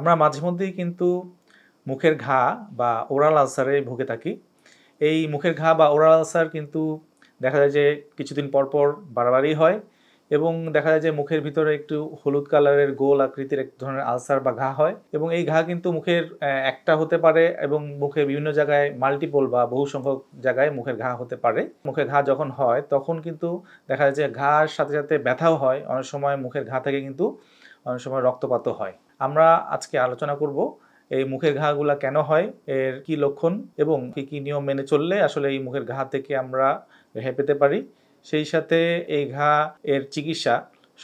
আমরা মাঝে মধ্যেই কিন্তু মুখের ঘা বা ওরাল আলসারে ভুগে থাকি। এই মুখের ঘা বা ওরাল আলসার কিন্তু দেখা যায় যে কিছুদিন পর পর বাড়াবাড়ি হয় এবং দেখা যায় যে মুখের ভিতরে একটু হলুদ কালারের গোল আকৃতির এক ধরনের আলসার বা ঘা হয় এবং এই ঘা কিন্তু মুখের একটা হতে পারে এবং মুখে বিভিন্ন জায়গায় মাল্টিপল বা বহু সংখ্যক জায়গায় মুখের ঘা হতে পারে। মুখের ঘা যখন হয় তখন কিন্তু দেখা যায় যে ঘার সাথে সাথে ব্যথাও হয়। অনেক সময় মুখের ঘা থেকে কিন্তু অনেক সময় রক্তপাতও হয়। আমরা আজকে আলোচনা করব এই মুখের ঘাগুলা কেন হয়, এর কি লক্ষণ এবং কি কি নিয়ম মেনে চললে আসলে এই মুখের ঘা থেকে আমরা রেহাই পেতে পারি। সেই সাথে এই ঘা এর চিকিৎসা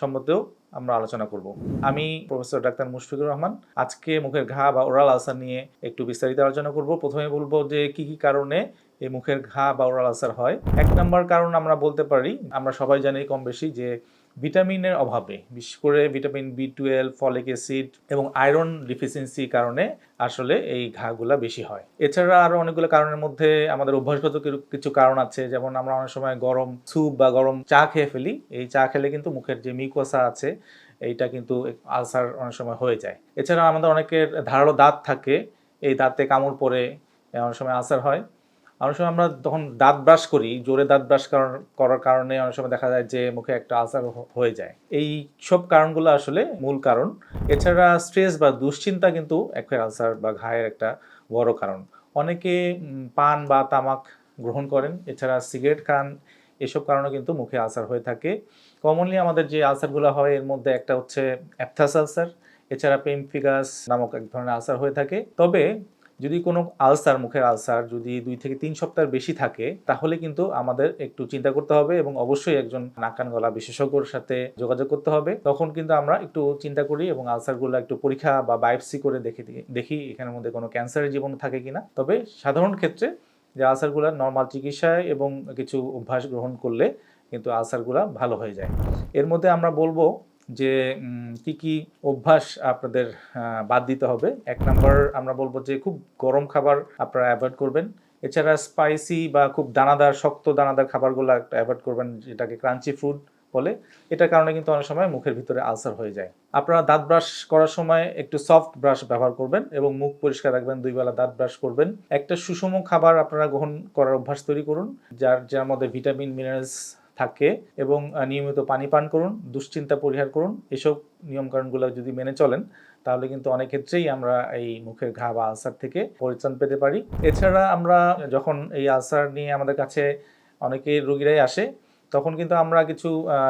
সম্বন্ধেও আমরা আলোচনা করব। আমি প্রফেসর ডাক্তার মুশফিকুর রহমান। আজকে মুখের ঘা বা ওরাল আলসার নিয়ে একটু বিস্তারিত আলোচনা করব। প্রথমে বলব যে কি কি কারণে এই মুখের ঘা বা ওরাল আলসার হয়। এক নম্বর কারণ আমরা বলতে পারি, আমরা সবাই জানি কম বেশি যে ভিটামিনের অভাবে, বিশেষ করে vitamin B twelve folic acid এবং আয়রন ডিফিসিয়েন্সি কারণে আসলে এই ঘাগুলা বেশি হয়। এছাড়া আরও অনেকগুলো কারণের মধ্যে আমাদের অভ্যাসগত কিছু কারণ আছে। যেমন আমরা অনেক সময় গরম স্যুপ বা গরম চা খেয়ে ফেলি। এই চা খেলে কিন্তু মুখের যে মিকোসা আছে, এইটা কিন্তু আলসার অনেক সময় হয়ে যায়। এছাড়া আমাদের অনেকের ধারালো দাঁত থাকে। এই দাঁতে কামড় পরে অনেক সময় আলসার হয়। অনেক সময় আমরা তখন দাঁত ব্রাশ করি, জোরে দাঁত ব্রাশ করার- কারণে অনেক সময় দেখা যায় যে মুখে একটা আলসার হয়ে যায়। এই সব কারণগুলো আসলে মূল কারণ। এছাড়া স্ট্রেস বা দুশ্চিন্তা কিন্তু একটা আলসার বা ঘায়ের একটা বড় কারণ। অনেকে পান বা তামাক গ্রহণ করেন, এছাড়া সিগারেট খান, এসব কারণে কিন্তু মুখে আলসার হয়ে থাকে। কমনলি আমাদের যে আলসারগুলো হয়, এর মধ্যে একটা হচ্ছে অ্যাপথাস আলসার এছাড়া পেমফিগাস নামক এক ধরনের আলসার হয়ে থাকে। তবে যদি কোনো আলসার মুখের আলসার যদি দুই থেকে তিন সপ্তাহের বেশি থাকে, তাহলে কিন্তু আমাদের একটু চিন্তা করতে হবে এবং অবশ্যই একজন নাকান গলা বিশেষজ্ঞর সাথে যোগাযোগ করতে হবে। তখন কিন্তু আমরা একটু চিন্তা করি এবং আলসারগুলো একটু পরীক্ষা বা বায়োপসি করে দেখে দেখি এখানের মধ্যে কোনো ক্যান্সারের জীবন থাকে কিনা। তবে সাধারণ ক্ষেত্রে যে আলসারগুলো নর্মাল চিকিৎসায় এবং কিছু অভ্যাস গ্রহণ করলে কিন্তু আলসারগুলো ভালো হয়ে যায়। এর মধ্যে আমরা বলব যে কি কি অভ্যাস আপনাদের বাদ দিতে হবে। এক নম্বর আমরা বলব যে, খুব গরম খাবার আপনারা অ্যাভয়েড করবেন। এছাড়া স্পাইসি বা খুব দানাদার, শক্ত দানাদার খাবারগুলো অ্যাভয়েড করবেন, যেটাকে ক্রাঞ্চি ফুড বলে। এটার কারণে কিন্তু অনেক সময় মুখের ভিতরে আলসার হয়ে যায়। আপনারা দাঁত ব্রাশ করার সময় একটু সফট ব্রাশ ব্যবহার করবেন এবং মুখ পরিষ্কার রাখবেন, দুই বেলা দাঁত ব্রাশ করবেন। একটা সুষম খাবার আপনারা গ্রহণ করার অভ্যাস তৈরি করুন, যার যার মধ্যে ভিটামিন মিনারেলস থাকে এবং নিয়মিত পানি পান করুন, দুশ্চিন্তা পরিহার করুন। এসব নিয়মকানুনগুলো যদি মেনে চলেন, তাহলে কিন্তু অনেক ক্ষেত্রেই আমরা এই মুখের ঘা বা আলসার থেকে পরিত্রাণ পেতে পারি। এছাড়া আমরা যখন এই আলসার নিয়ে আমাদের কাছে অনেকে রুগীরাই আসে তখন কিন্তু আমরা কিছু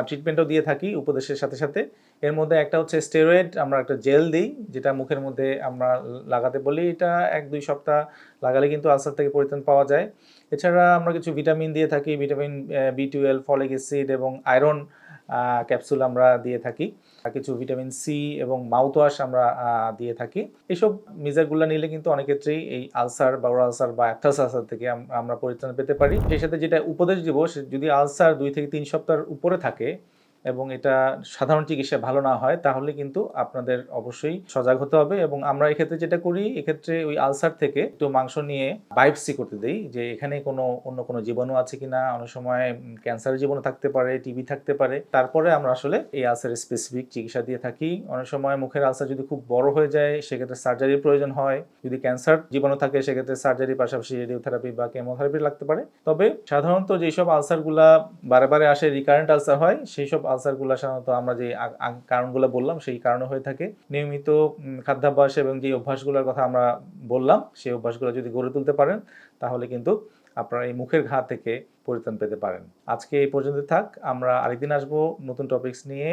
ট্রিটমেন্টও দিয়ে থাকি উপদেশের সাথে সাথে। এর মধ্যে একটা হচ্ছে স্টেরয়েড আমরা একটা জেল দিই, যেটা মুখের মধ্যে আমরা লাগাতে বলি। এটা এক দুই সপ্তাহ লাগালে কিন্তু আলসার থেকে পরিত্রাণ পাওয়া যায়। এছাড়া আমরা কিছু ভিটামিন দিয়ে থাকি vitamin B twelve folic acid এবং আয়রন ক্যাপসুল আমরা দিয়ে থাকি। কিছু ভিটামিন সি এবং মাউথওয়াশ আমরা দিয়ে থাকি। এইসব মেজারগুলো নিলে কিন্তু অনেক ক্ষেত্রেই এই আলসার বা আলসার বা অ্যাক্টাস আলসার থেকে আমরা পরিত্রাণ পেতে পারি। সেই সাথে যেটা উপদেশ দিব যদি আলসার দুই থেকে তিন সপ্তাহের উপরে থাকে এবং এটা সাধারণ চিকিৎসা ভালো না হয়, তাহলে কিন্তু আপনাদের অবশ্যই সজাগ হতে হবে এবং আমরা এক্ষেত্রে যেটা করি, এক্ষেত্রে ওই আলসার থেকে একটু মাংস নিয়ে বায়োপসি করতে দেই, যে এখানে কোনো অন্য কোনো জীবাণু আছে কিনা, অনেক সময় ক্যান্সারের জীবাণু থাকতে পারে, টিবি থাকতে পারে, তারপরে আমরা আসলে এই আলসারের স্পেসিফিক চিকিৎসা দিয়ে থাকি। অনেক সময় মুখের আলসার যদি খুব বড় হয়ে যায়, সেক্ষেত্রে সার্জারির প্রয়োজন হয়, যদি ক্যান্সার জীবাণু থাকে, সেক্ষেত্রে সার্জারির পাশাপাশি রেডিওথেরাপি বা কেমোথেরাপি লাগতে পারে। তবে সাধারণত যেসব আলসারগুলা বারে বারে আসে রিকারেন্ট আলসার হয় সেই সব আলসারগুলো সাধারণত আমরা যে কারণগুলো বললাম, সেই কারণে হয়ে থাকে। নিয়মিত খাদ্যাভ্যাস এবং যে অভ্যাসগুলোর কথা আমরা বললাম, সেই অভ্যাসগুলো যদি গড়ে তুলতে পারেন, তাহলে কিন্তু আপনারা এই মুখের ঘা থেকে পরিত্রাণ পেতে পারেন। আজকে এই পর্যন্ত থাক, আমরা আরেকদিন আসব নতুন টপিক্স নিয়ে।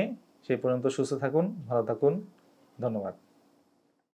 সেই পর্যন্ত সুস্থ থাকুন, ভালো থাকুন। ধন্যবাদ।